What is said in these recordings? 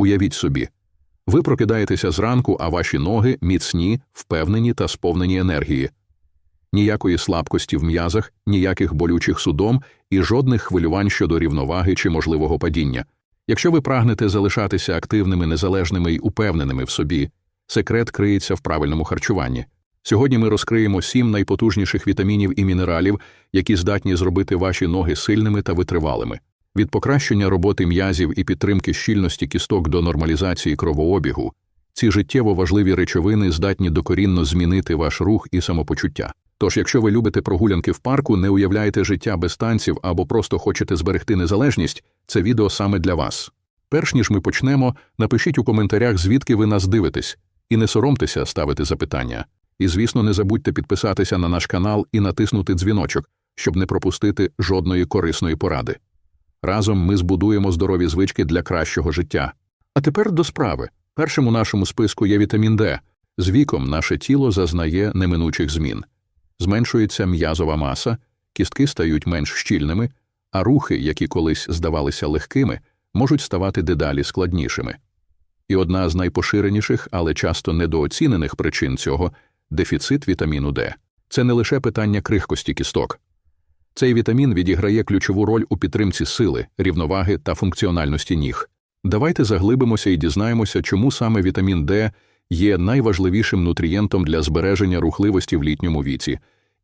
Уявіть собі, ви прокидаєтеся зранку, а ваші ноги міцні, впевнені та сповнені енергії. Ніякої слабкості в м'язах, ніяких болючих судом і жодних хвилювань щодо рівноваги чи можливого падіння. Якщо ви прагнете залишатися активними, незалежними й упевненими в собі, секрет криється в правильному харчуванні. Сьогодні ми розкриємо сім найпотужніших вітамінів і мінералів, які здатні зробити ваші ноги сильними та витривалими. Від покращення роботи м'язів і підтримки щільності кісток до нормалізації кровообігу, ці життєво важливі речовини здатні докорінно змінити ваш рух і самопочуття. Тож, якщо ви любите прогулянки в парку, не уявляєте життя без танців або просто хочете зберегти незалежність, це відео саме для вас. Перш ніж ми почнемо, напишіть у коментарях, звідки ви нас дивитесь, і не соромтеся ставити запитання. І, звісно, не забудьте підписатися на наш канал і натиснути дзвіночок, щоб не пропустити жодної корисної поради. Разом ми збудуємо здорові звички для кращого життя. А тепер до справи. Першим у нашому списку є вітамін Д. З віком наше тіло зазнає неминучих змін. Зменшується м'язова маса, кістки стають менш щільними, а рухи, які колись здавалися легкими, можуть ставати дедалі складнішими. І одна з найпоширеніших, але часто недооцінених причин цього дефіцит вітаміну Д. Це не лише питання крихкості кісток. Цей вітамін відіграє ключову роль у підтримці сили, рівноваги та функціональності ніг. Давайте заглибимося і дізнаємося, чому саме вітамін Д є найважливішим нутрієнтом для збереження рухливості в літньому віці,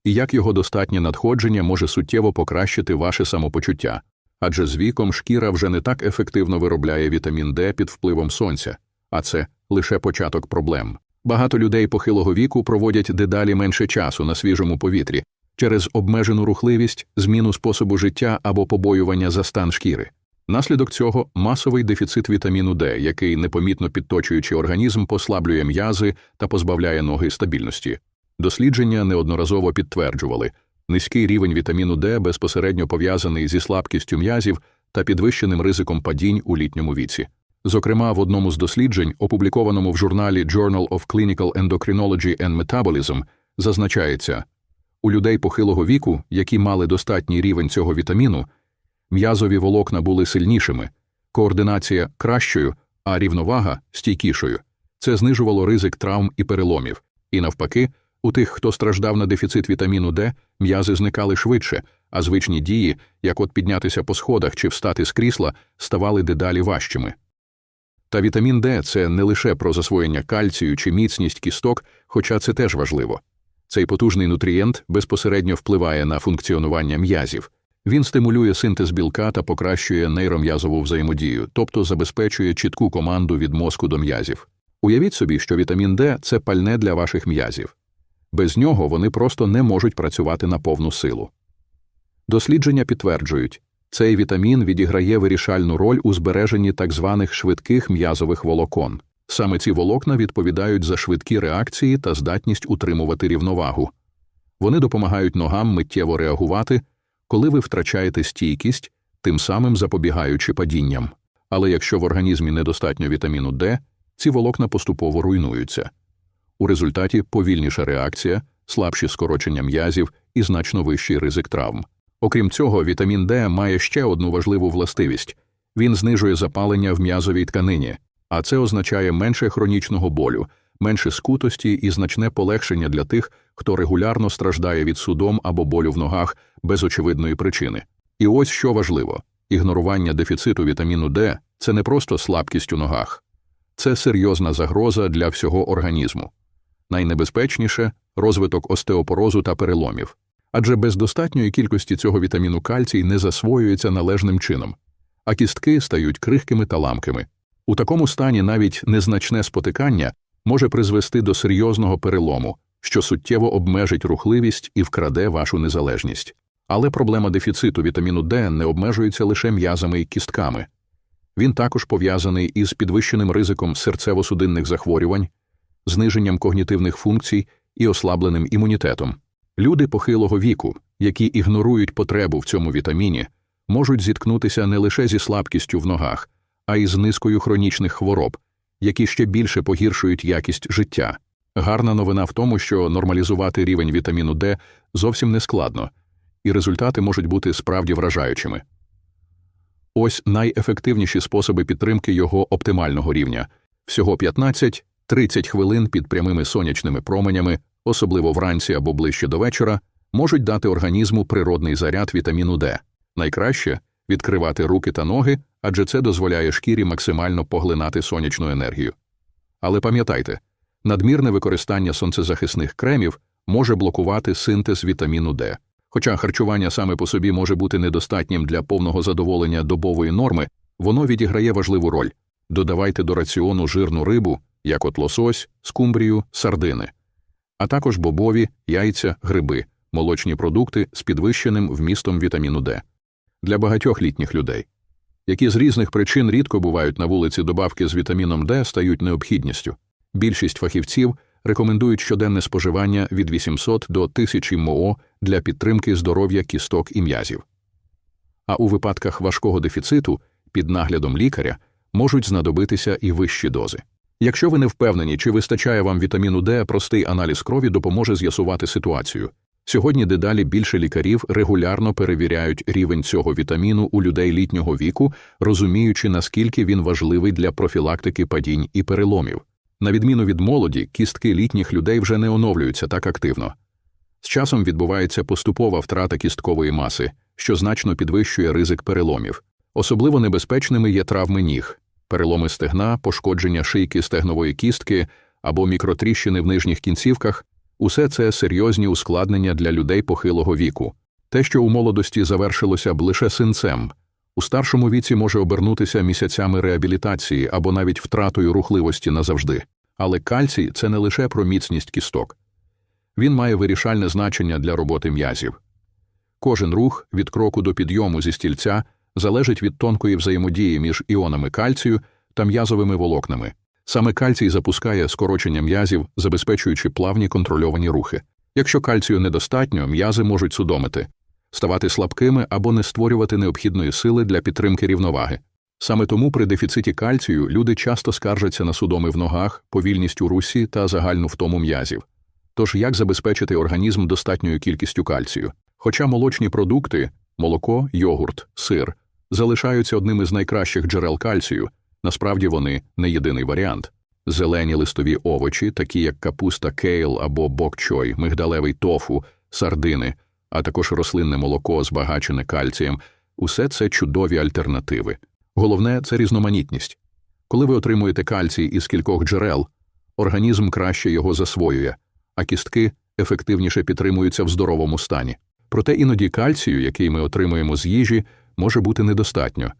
і як його достатнє надходження може суттєво покращити ваше самопочуття. Адже з віком шкіра вже не так ефективно виробляє вітамін Д під впливом сонця, а це лише початок проблем. Багато людей похилого віку проводять дедалі менше часу на свіжому повітрі через обмежену рухливість, зміну способу життя або побоювання за стан шкіри. Наслідок цього масовий дефіцит вітаміну Д, який, непомітно підточуючи організм, послаблює м'язи та позбавляє ноги стабільності. Дослідження неодноразово підтверджували, низький рівень вітаміну Д безпосередньо пов'язаний зі слабкістю м'язів та підвищеним ризиком падінь у літньому віці. Зокрема, в одному з досліджень, опублікованому в журналі Journal of Clinical Endocrinology and Metabolism, зазначається, у людей похилого віку, які мали достатній рівень цього вітаміну, м'язові волокна були сильнішими, координація кращою, а рівновага стійкішою. Це знижувало ризик травм і переломів. І навпаки, у тих, хто страждав на дефіцит вітаміну Д, м'язи зникали швидше, а звичні дії, як от піднятися по сходах чи встати з крісла, ставали дедалі важчими. Та вітамін Д це не лише про засвоєння кальцію чи міцність кісток, хоча це теж важливо. Цей потужний нутрієнт безпосередньо впливає на функціонування м'язів. Він стимулює синтез білка та покращує нейром'язову взаємодію, тобто забезпечує чітку команду від мозку до м'язів. Уявіть собі, що вітамін Д це пальне для ваших м'язів. Без нього вони просто не можуть працювати на повну силу. Дослідження підтверджують, цей вітамін відіграє вирішальну роль у збереженні так званих швидких м'язових волокон. Саме ці волокна відповідають за швидкі реакції та здатність утримувати рівновагу. Вони допомагають ногам миттєво реагувати, коли ви втрачаєте стійкість, тим самим запобігаючи падінням. Але якщо в організмі недостатньо вітаміну Д, ці волокна поступово руйнуються. У результаті повільніша реакція, слабші скорочення м'язів і значно вищий ризик травм. Окрім цього, вітамін Д має ще одну важливу властивість він знижує запалення в м'язовій тканині, а це означає менше хронічного болю, менше скутості і значне полегшення для тих, хто регулярно страждає від судом або болю в ногах без очевидної причини. І ось що важливо ігнорування дефіциту вітаміну Д це не просто слабкість у ногах, це серйозна загроза для всього організму. Найнебезпечніше розвиток остеопорозу та переломів адже без достатньої кількості цього вітаміну кальцій не засвоюється належним чином, а кістки стають крихкими та ламкими. У такому стані навіть незначне спотикання може призвести до серйозного перелому, що суттєво обмежить рухливість і вкраде вашу незалежність. Але проблема дефіциту вітаміну Д не обмежується лише м'язами і кістками. Він також пов'язаний із підвищеним ризиком серцево-судинних захворювань, зниженням когнітивних функцій і ослабленим імунітетом. Люди похилого віку, які ігнорують потребу в цьому вітаміні, можуть зіткнутися не лише зі слабкістю в ногах, а й з низкою хронічних хвороб, які ще більше погіршують якість життя. Гарна новина в тому, що нормалізувати рівень вітаміну Д зовсім не складно, і результати можуть бути справді вражаючими. Ось найефективніші способи підтримки його оптимального рівня всього 15-30 хвилин під прямими сонячними променями, особливо вранці або ближче до вечора, можуть дати організму природний заряд вітаміну Д. Найкраще відкривати руки та ноги, адже це дозволяє шкірі максимально поглинати сонячну енергію. Але пам'ятайте, надмірне використання сонцезахисних кремів може блокувати синтез вітаміну Д. Хоча харчування саме по собі може бути недостатнім для повного задоволення добової норми, воно відіграє важливу роль. Додавайте до раціону жирну рибу, як от лосось, скумбрію, сардини, а також бобові, яйця, гриби, молочні продукти з підвищеним вмістом вітаміну Д. Для багатьох літніх людей, які з різних причин рідко бувають на вулиці добавки з вітаміном Д стають необхідністю. Більшість фахівців рекомендують щоденне споживання від 800 до 1000 МО для підтримки здоров'я кісток і м'язів. А у випадках важкого дефіциту під наглядом лікаря можуть знадобитися і вищі дози. Якщо ви не впевнені, чи вистачає вам вітаміну Д, простий аналіз крові допоможе з'ясувати ситуацію. Сьогодні дедалі більше лікарів регулярно перевіряють рівень цього вітаміну у людей літнього віку, розуміючи, наскільки він важливий для профілактики падінь і переломів. На відміну від молоді, кістки літніх людей вже не оновлюються так активно. З часом відбувається поступова втрата кісткової маси, що значно підвищує ризик переломів. Особливо небезпечними є травми ніг, переломи стегна, пошкодження шийки стегнової кістки або мікротріщини в нижніх кінцівках. Усе це серйозні ускладнення для людей похилого віку. Те, що у молодості завершилося б лише синцем, у старшому віці може обернутися місяцями реабілітації або навіть втратою рухливості назавжди. Але кальцій це не лише про міцність кісток. Він має вирішальне значення для роботи м'язів. Кожен рух від кроку до підйому зі стільця залежить від тонкої взаємодії між іонами кальцію та м'язовими волокнами. Саме кальцій запускає скорочення м'язів, забезпечуючи плавні контрольовані рухи. Якщо кальцію недостатньо, м'язи можуть судомити, ставати слабкими або не створювати необхідної сили для підтримки рівноваги. Саме тому при дефіциті кальцію люди часто скаржаться на судоми в ногах, повільність у русі та загальну втому м'язів. Тож як забезпечити організм достатньою кількістю кальцію? Хоча молочні продукти молоко, йогурт, сир залишаються одним із найкращих джерел кальцію, насправді вони не єдиний варіант. Зелені листові овочі, такі як капуста кейл або бокчой, мигдалевий тофу, сардини, а також рослинне молоко, збагачене кальцієм усе це чудові альтернативи. Головне це різноманітність. Коли ви отримуєте кальцій із кількох джерел, організм краще його засвоює, а кістки ефективніше підтримуються в здоровому стані. Проте іноді кальцію, який ми отримуємо з їжі, може бути недостатньо.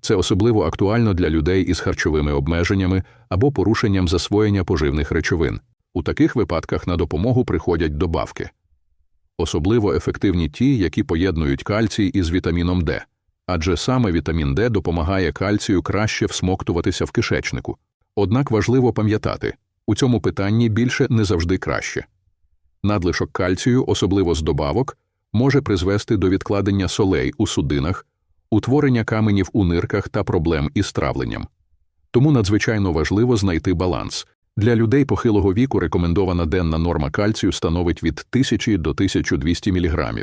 Це особливо актуально для людей із харчовими обмеженнями або порушенням засвоєння поживних речовин. У таких випадках на допомогу приходять добавки. Особливо ефективні ті, які поєднують кальцій із вітаміном Д, адже саме вітамін Д допомагає кальцію краще всмоктуватися в кишечнику. Однак важливо пам'ятати, у цьому питанні більше не завжди краще. Надлишок кальцію, особливо з добавок, може призвести до відкладення солей у судинах, утворення каменів у нирках та проблем із травленням. Тому надзвичайно важливо знайти баланс. Для людей похилого віку рекомендована денна норма кальцію становить від 1000 до 1200 мг.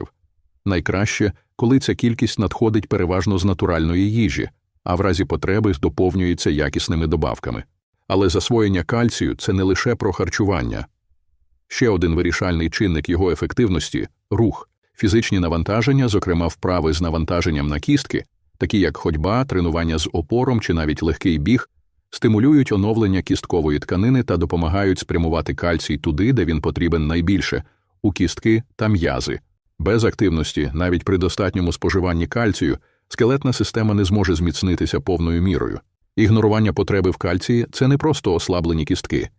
Найкраще, коли ця кількість надходить переважно з натуральної їжі, а в разі потреби доповнюється якісними добавками. Але засвоєння кальцію це не лише про харчування. Ще один вирішальний чинник його ефективності рух, фізичні навантаження, зокрема вправи з навантаженням на кістки, такі як ходьба, тренування з опором чи навіть легкий біг, стимулюють оновлення кісткової тканини та допомагають спрямувати кальцій туди, де він потрібен найбільше у кістки та м'язи. Без активності, навіть при достатньому споживанні кальцію, скелетна система не зможе зміцнитися повною мірою. Ігнорування потреби в кальції це не просто ослаблені кістки,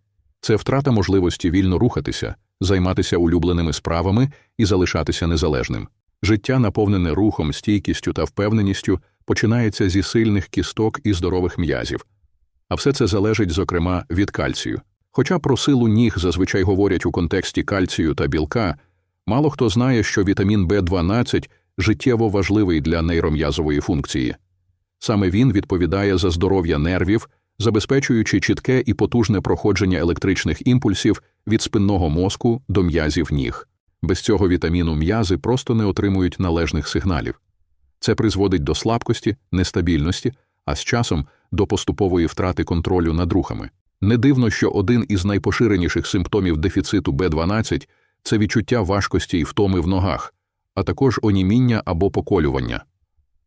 це втрата можливості вільно рухатися, займатися улюбленими справами і залишатися незалежним. Життя, наповнене рухом, стійкістю та впевненістю, починається зі сильних кісток і здорових м'язів. А все це залежить, зокрема, від кальцію. Хоча про силу ніг зазвичай говорять у контексті кальцію та білка, мало хто знає, що вітамін В12 життєво важливий для нейром'язової функції. Саме він відповідає за здоров'я нервів, забезпечуючи чітке і потужне проходження електричних імпульсів від спинного мозку до м'язів ніг. Без цього вітаміну м'язи просто не отримують належних сигналів. Це призводить до слабкості, нестабільності, а з часом до поступової втрати контролю над рухами. Не дивно, що один із найпоширеніших симптомів дефіциту Б12 це відчуття важкості і втоми в ногах, а також оніміння або поколювання.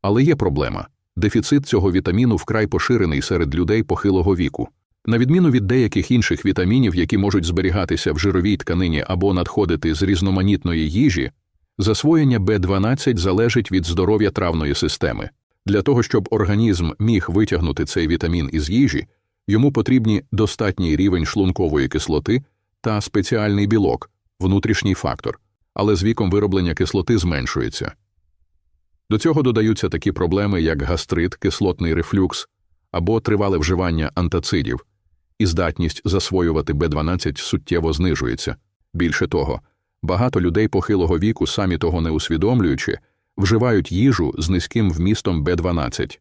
Але є проблема дефіцит цього вітаміну вкрай поширений серед людей похилого віку. На відміну від деяких інших вітамінів, які можуть зберігатися в жировій тканині або надходити з різноманітної їжі, засвоєння Б12 залежить від здоров'я травної системи. Для того, щоб організм міг витягнути цей вітамін із їжі, йому потрібні достатній рівень шлункової кислоти та спеціальний білок, внутрішній фактор, але з віком вироблення кислоти зменшується. До цього додаються такі проблеми, як гастрит, кислотний рефлюкс або тривале вживання антацидів, і здатність засвоювати Б12 суттєво знижується. Більше того, багато людей похилого віку, самі того не усвідомлюючи, вживають їжу з низьким вмістом Б12.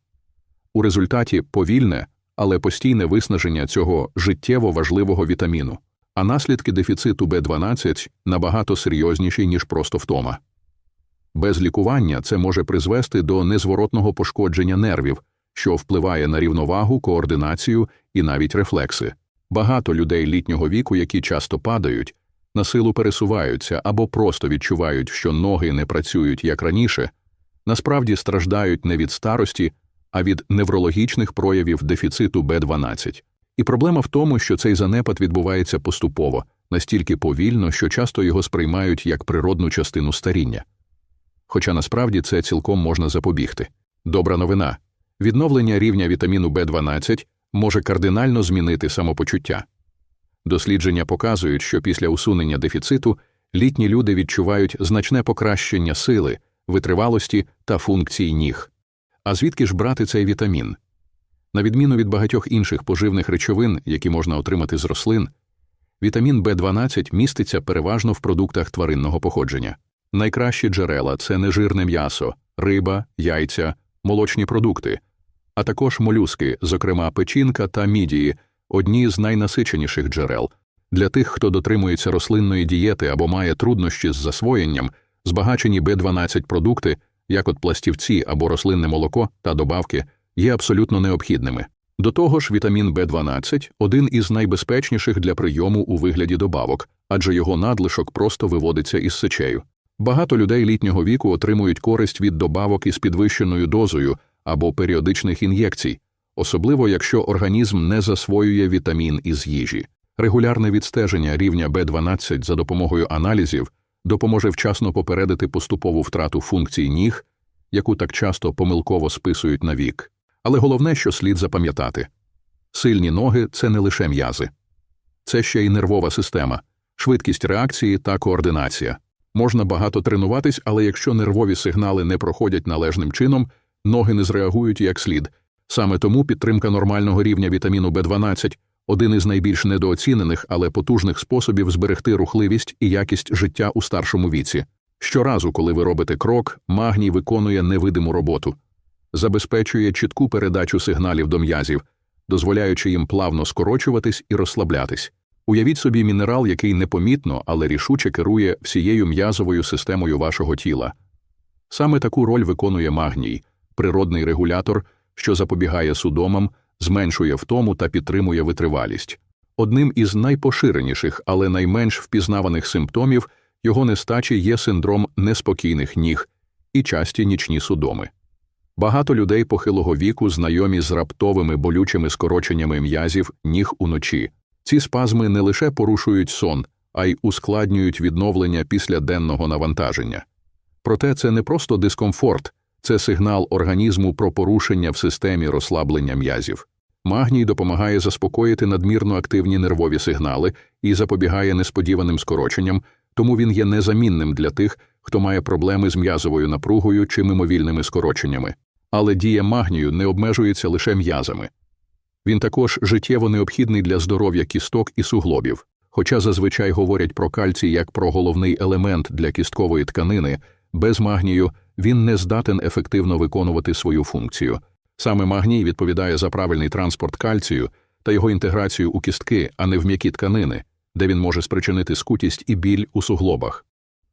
У результаті повільне, але постійне виснаження цього життєво важливого вітаміну, а наслідки дефіциту Б12 набагато серйозніші, ніж просто втома. Без лікування це може призвести до незворотного пошкодження нервів, що впливає на рівновагу, координацію і навіть рефлекси. Багато людей літнього віку, які часто падають, на силу пересуваються або просто відчувають, що ноги не працюють як раніше, насправді страждають не від старості, а від неврологічних проявів дефіциту Б12. І проблема в тому, що цей занепад відбувається поступово, настільки повільно, що часто його сприймають як природну частину старіння. Хоча насправді це цілком можна запобігти. Добра новина відновлення рівня вітаміну Б12 може кардинально змінити самопочуття. Дослідження показують, що після усунення дефіциту літні люди відчувають значне покращення сили, витривалості та функцій ніг. А звідки ж брати цей вітамін? На відміну від багатьох інших поживних речовин, які можна отримати з рослин, вітамін В12 міститься переважно в продуктах тваринного походження. Найкращі джерела це нежирне м'ясо, риба, яйця, молочні продукти, а також молюски, зокрема печінка та мідії, одні з найнасиченіших джерел. Для тих, хто дотримується рослинної дієти або має труднощі з засвоєнням, збагачені Б12 продукти, як от пластівці або рослинне молоко та добавки, є абсолютно необхідними. До того ж, вітамін В12 один із найбезпечніших для прийому у вигляді добавок, адже його надлишок просто виводиться із сечею. Багато людей літнього віку отримують користь від добавок із підвищеною дозою або періодичних ін'єкцій, особливо якщо організм не засвоює вітамін із їжі. Регулярне відстеження рівня Б12 за допомогою аналізів допоможе вчасно попередити поступову втрату функцій ніг, яку так часто помилково списують на вік. Але головне, що слід запам'ятати сильні ноги це не лише м'язи, це ще й нервова система, швидкість реакції та координація. Можна багато тренуватись, але якщо нервові сигнали не проходять належним чином, ноги не зреагують як слід. Саме тому підтримка нормального рівня вітаміну В12 один із найбільш недооцінених, але потужних способів зберегти рухливість і якість життя у старшому віці. Щоразу, коли ви робите крок, магній виконує невидиму роботу, забезпечує чітку передачу сигналів до м'язів, дозволяючи їм плавно скорочуватись і розслаблятись. Уявіть собі мінерал, який непомітно, але рішуче керує всією м'язовою системою вашого тіла. Саме таку роль виконує магній, природний регулятор, що запобігає судомам, зменшує втому та підтримує витривалість. Одним із найпоширеніших, але найменш впізнаваних симптомів його нестачі є синдром неспокійних ніг і часті нічні судоми. Багато людей похилого віку знайомі з раптовими болючими скороченнями м'язів ніг уночі. Ці спазми не лише порушують сон, а й ускладнюють відновлення після денного навантаження. Проте це не просто дискомфорт, це сигнал організму про порушення в системі розслаблення м'язів. Магній допомагає заспокоїти надмірно активні нервові сигнали і запобігає несподіваним скороченням, тому він є незамінним для тих, хто має проблеми з м'язовою напругою чи мимовільними скороченнями. Але дія магнію не обмежується лише м'язами. Він також життєво необхідний для здоров'я кісток і суглобів. Хоча зазвичай говорять про кальцій як про головний елемент для кісткової тканини, без магнію він не здатен ефективно виконувати свою функцію. Саме магній відповідає за правильний транспорт кальцію та його інтеграцію у кістки, а не в м'які тканини, де він може спричинити скутість і біль у суглобах.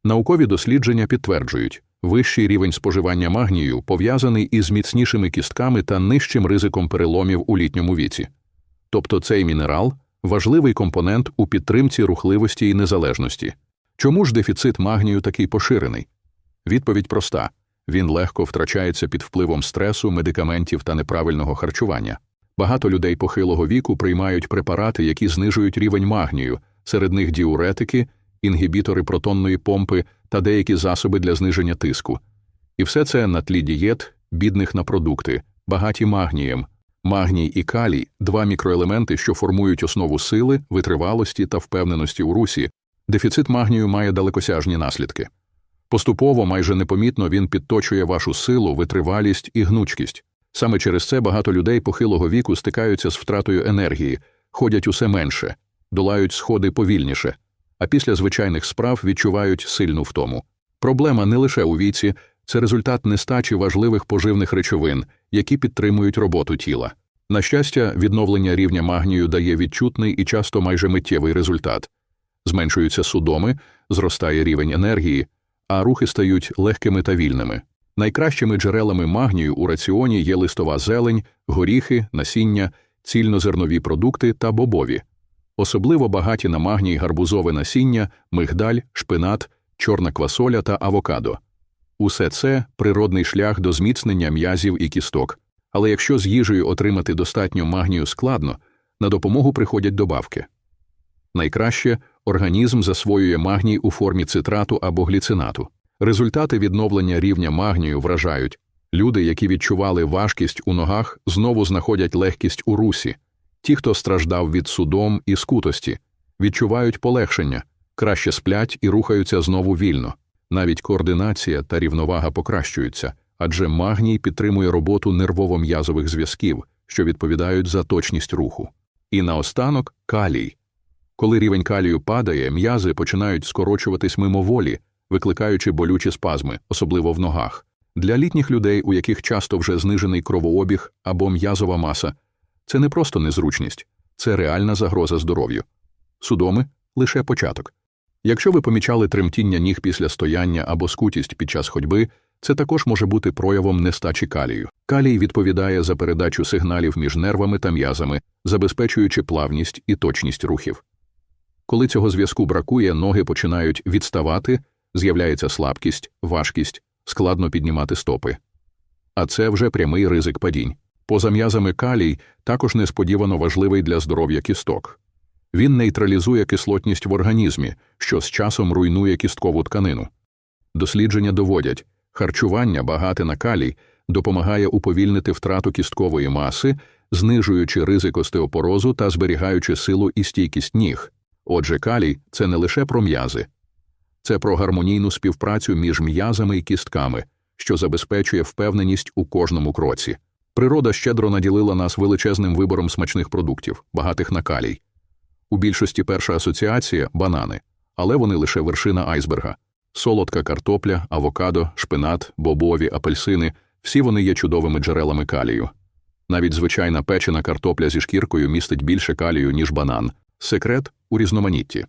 Наукові дослідження підтверджують, Вищий рівень споживання магнію пов'язаний із міцнішими кістками та нижчим ризиком переломів у літньому віці. Тобто цей мінерал важливий компонент у підтримці рухливості і незалежності. Чому ж дефіцит магнію такий поширений? Відповідь проста він легко втрачається під впливом стресу, медикаментів та неправильного харчування. Багато людей похилого віку приймають препарати, які знижують рівень магнію, серед них діуретики, інгібітори протонної помпи та деякі засоби для зниження тиску. І все це на тлі дієт, бідних на продукти, багаті магнієм. Магній і калій два мікроелементи, що формують основу сили, витривалості та впевненості у русі. Дефіцит магнію має далекосяжні наслідки. Поступово, майже непомітно, він підточує вашу силу, витривалість і гнучкість. Саме через це багато людей похилого віку стикаються з втратою енергії, ходять усе менше, долають сходи повільніше, а після звичайних справ відчувають сильну втому. Проблема не лише у віці, це результат нестачі важливих поживних речовин, які підтримують роботу тіла. На щастя, відновлення рівня магнію дає відчутний і часто майже миттєвий результат. Зменшуються судоми, зростає рівень енергії, а рухи стають легкими та вільними. Найкращими джерелами магнію у раціоні є листова зелень, горіхи, насіння, цільнозернові продукти та бобові. Особливо багаті на магній гарбузове насіння, мигдаль, шпинат, чорна квасоля та авокадо. Усе це природний шлях до зміцнення м'язів і кісток. Але якщо з їжею отримати достатньо магнію складно, на допомогу приходять добавки. Найкраще організм засвоює магній у формі цитрату або гліцинату. Результати відновлення рівня магнію вражають люди, які відчували важкість у ногах, знову знаходять легкість у русі, ті, хто страждав від судом і скутості, відчувають полегшення, краще сплять і рухаються знову вільно. Навіть координація та рівновага покращуються, адже магній підтримує роботу нервово-м'язових зв'язків, що відповідають за точність руху. І наостанок калій. Коли рівень калію падає, м'язи починають скорочуватись мимоволі, викликаючи болючі спазми, особливо в ногах. Для літніх людей, у яких часто вже знижений кровообіг або м'язова маса, це не просто незручність, це реальна загроза здоров'ю. Судоми лише початок. Якщо ви помічали тремтіння ніг після стояння або скутість під час ходьби, це також може бути проявом нестачі калію. Калій відповідає за передачу сигналів між нервами та м'язами, забезпечуючи плавність і точність рухів. Коли цього зв'язку бракує, ноги починають відставати, з'являється слабкість, важкість, складно піднімати стопи. А це вже прямий ризик падінь. Поза м'язами калій також несподівано важливий для здоров'я кісток. Він нейтралізує кислотність в організмі, що з часом руйнує кісткову тканину. Дослідження доводять, харчування, багате на калій, допомагає уповільнити втрату кісткової маси, знижуючи ризик остеопорозу та зберігаючи силу і стійкість ніг. Отже, калій це не лише про м'язи, це про гармонійну співпрацю між м'язами і кістками, що забезпечує впевненість у кожному кроці. Природа щедро наділила нас величезним вибором смачних продуктів, багатих на калій. У більшості перша асоціація банани, але вони лише вершина айсберга. Солодка картопля, авокадо, шпинат, бобові, апельсини всі вони є чудовими джерелами калію. Навіть звичайна печена картопля зі шкіркою містить більше калію, ніж банан. Секрет у різноманітті.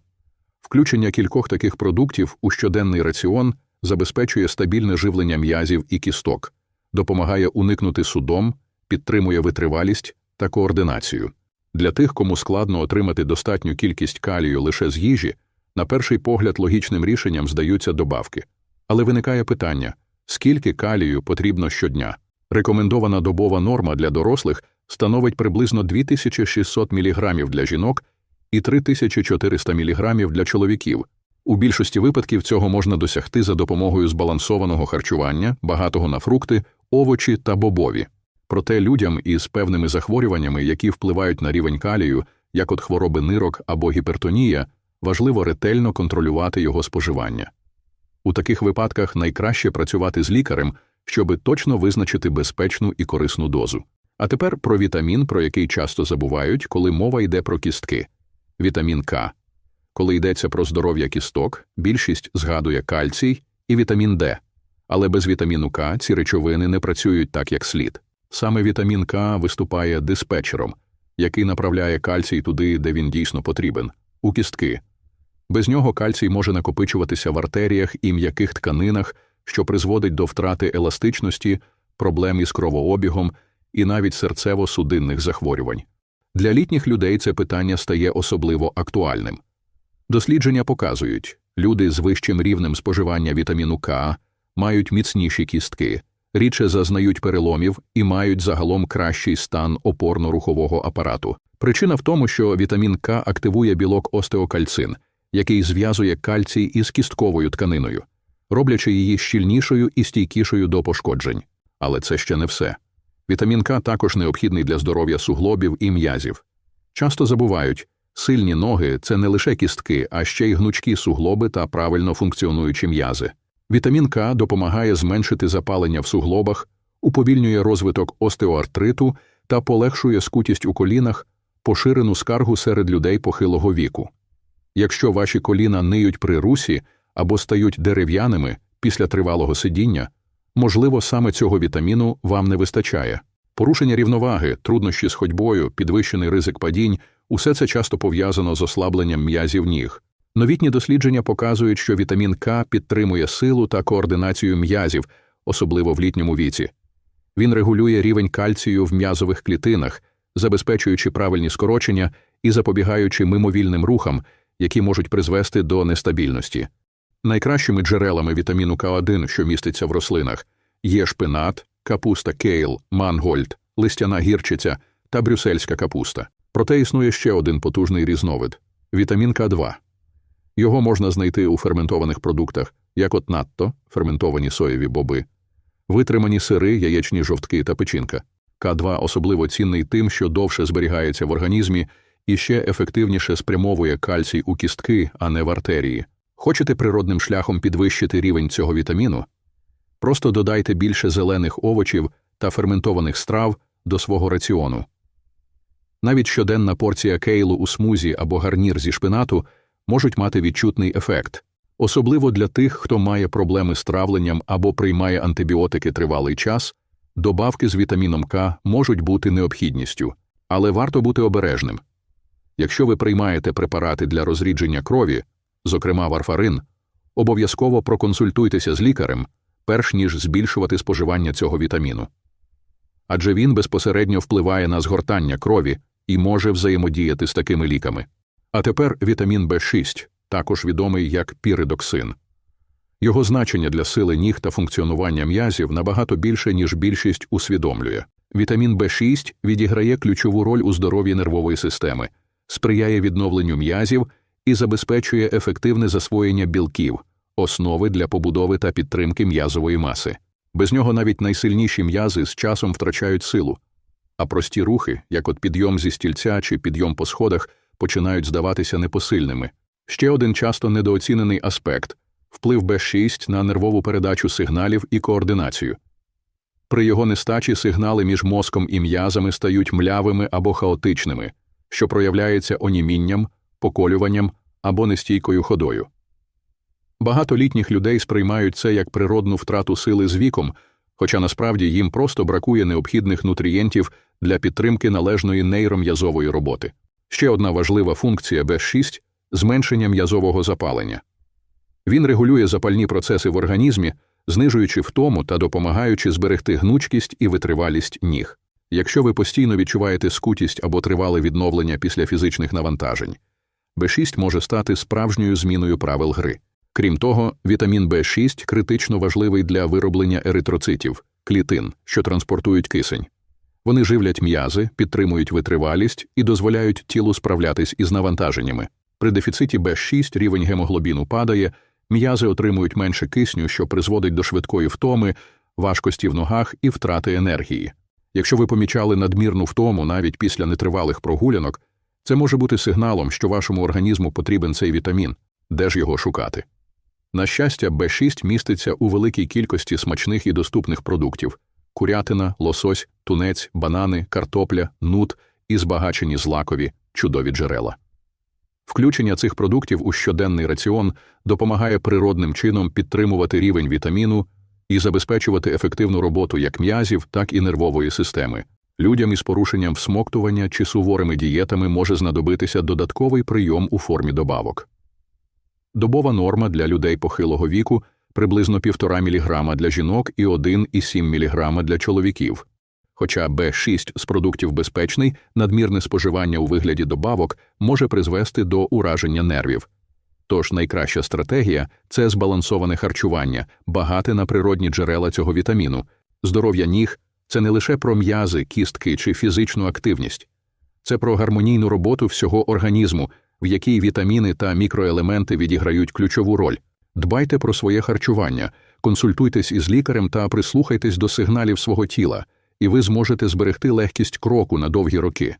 Включення кількох таких продуктів у щоденний раціон забезпечує стабільне живлення м'язів і кісток, допомагає уникнути судом, підтримує витривалість та координацію. Для тих, кому складно отримати достатню кількість калію лише з їжі, на перший погляд логічним рішенням здаються добавки. Але виникає питання скільки калію потрібно щодня? Рекомендована добова норма для дорослих становить приблизно 2600 мг для жінок і 3400 мг для чоловіків. У більшості випадків цього можна досягти за допомогою збалансованого харчування, багатого на фрукти, овочі та бобові. Проте людям із певними захворюваннями, які впливають на рівень калію, як от хвороби нирок або гіпертонія, важливо ретельно контролювати його споживання. У таких випадках найкраще працювати з лікарем, щоби точно визначити безпечну і корисну дозу. А тепер про вітамін, про який часто забувають, коли мова йде про кістки. Вітамін К. Коли йдеться про здоров'я кісток, більшість згадує кальцій і вітамін Д. Але без вітаміну К ці речовини не працюють так, як слід. Саме вітамін К виступає диспетчером, який направляє кальцій туди, де він дійсно потрібен у кістки. Без нього кальцій може накопичуватися в артеріях і м'яких тканинах, що призводить до втрати еластичності, проблем із кровообігом і навіть серцево-судинних захворювань. Для літніх людей це питання стає особливо актуальним. Дослідження показують, люди з вищим рівнем споживання вітаміну К мають міцніші кістки, рідше зазнають переломів і мають загалом кращий стан опорно-рухового апарату. Причина в тому, що вітамін К активує білок остеокальцин, який зв'язує кальцій із кістковою тканиною, роблячи її щільнішою і стійкішою до пошкоджень. Але це ще не все. Вітамін К також необхідний для здоров'я суглобів і м'язів. Часто забувають, сильні ноги це не лише кістки, а ще й гнучкі суглоби та правильно функціонуючі м'язи. Вітамін К допомагає зменшити запалення в суглобах, уповільнює розвиток остеоартриту та полегшує скутість у колінах, поширену скаргу серед людей похилого віку. Якщо ваші коліна ниють при русі або стають дерев'яними після тривалого сидіння, можливо, саме цього вітаміну вам не вистачає. Порушення рівноваги, труднощі з ходьбою, підвищений ризик падінь усе це часто пов'язано з ослабленням м'язів ніг. Новітні дослідження показують, що вітамін К підтримує силу та координацію м'язів, особливо в літньому віці. Він регулює рівень кальцію в м'язових клітинах, забезпечуючи правильні скорочення і запобігаючи мимовільним рухам, які можуть призвести до нестабільності. Найкращими джерелами вітаміну К1, що міститься в рослинах, є шпинат, капуста кейл, мангольд, листяна гірчиця та брюссельська капуста. Проте існує ще один потужний різновид вітамін К2. Його можна знайти у ферментованих продуктах, як от натто, ферментовані соєві боби, витримані сири, яєчні жовтки та печінка. К2 особливо цінний тим, що довше зберігається в організмі і ще ефективніше спрямовує кальцій у кістки, а не в артерії. Хочете природним шляхом підвищити рівень цього вітаміну? Просто додайте більше зелених овочів та ферментованих страв до свого раціону. Навіть щоденна порція кейлу у смузі або гарнір зі шпинату можуть мати відчутний ефект, особливо для тих, хто має проблеми з травленням або приймає антибіотики тривалий час, добавки з вітаміном К можуть бути необхідністю, але варто бути обережним. Якщо ви приймаєте препарати для розрідження крові, зокрема варфарин, обов'язково проконсультуйтеся з лікарем, перш ніж збільшувати споживання цього вітаміну. Адже він безпосередньо впливає на згортання крові і може взаємодіяти з такими ліками. А тепер вітамін В6, також відомий як піридоксин. Його значення для сили ніг та функціонування м'язів набагато більше, ніж більшість усвідомлює. Вітамін В6 відіграє ключову роль у здоров'ї нервової системи, сприяє відновленню м'язів і забезпечує ефективне засвоєння білків, основи для побудови та підтримки м'язової маси. Без нього навіть найсильніші м'язи з часом втрачають силу, а прості рухи, як от підйом зі стільця чи підйом по сходах, починають здаватися непосильними. Ще один часто недооцінений аспект вплив Б6 на нервову передачу сигналів і координацію. При його нестачі сигнали між мозком і м'язами стають млявими або хаотичними, що проявляється онімінням, поколюванням або нестійкою ходою. Багато літніх людей сприймають це як природну втрату сили з віком, хоча насправді їм просто бракує необхідних нутрієнтів для підтримки належної нейром'язової роботи. Ще одна важлива функція Б6 зменшення м'язового запалення. Він регулює запальні процеси в організмі, знижуючи втому та допомагаючи зберегти гнучкість і витривалість ніг. Якщо ви постійно відчуваєте скутість або тривале відновлення після фізичних навантажень, Б6 може стати справжньою зміною правил гри. Крім того, вітамін В6 критично важливий для вироблення еритроцитів, клітин, що транспортують кисень. Вони живлять м'язи, підтримують витривалість і дозволяють тілу справлятись із навантаженнями. При дефіциті Б6 рівень гемоглобіну падає, м'язи отримують менше кисню, що призводить до швидкої втоми, важкості в ногах і втрати енергії. Якщо ви помічали надмірну втому навіть після нетривалих прогулянок, це може бути сигналом, що вашому організму потрібен цей вітамін, де ж його шукати. На щастя, Б6 міститься у великій кількості смачних і доступних продуктів курятина, лосось, тунець, банани, картопля, нут і збагачені злакові, чудові джерела. Включення цих продуктів у щоденний раціон допомагає природним чином підтримувати рівень вітаміну і забезпечувати ефективну роботу як м'язів, так і нервової системи. Людям із порушенням всмоктування чи суворими дієтами може знадобитися додатковий прийом у формі добавок. Добова норма для людей похилого віку приблизно 1,5 мг для жінок і 1,7 мг для чоловіків. Хоча Б6 з продуктів безпечний, надмірне споживання у вигляді добавок може призвести до ураження нервів. Тож найкраща стратегія це збалансоване харчування, багате на природні джерела цього вітаміну. Здоров'я ніг це не лише про м'язи, кістки чи фізичну активність, це про гармонійну роботу всього організму, в якій вітаміни та мікроелементи відіграють ключову роль. Дбайте про своє харчування, консультуйтесь із лікарем та прислухайтесь до сигналів свого тіла, і ви зможете зберегти легкість кроку на довгі роки.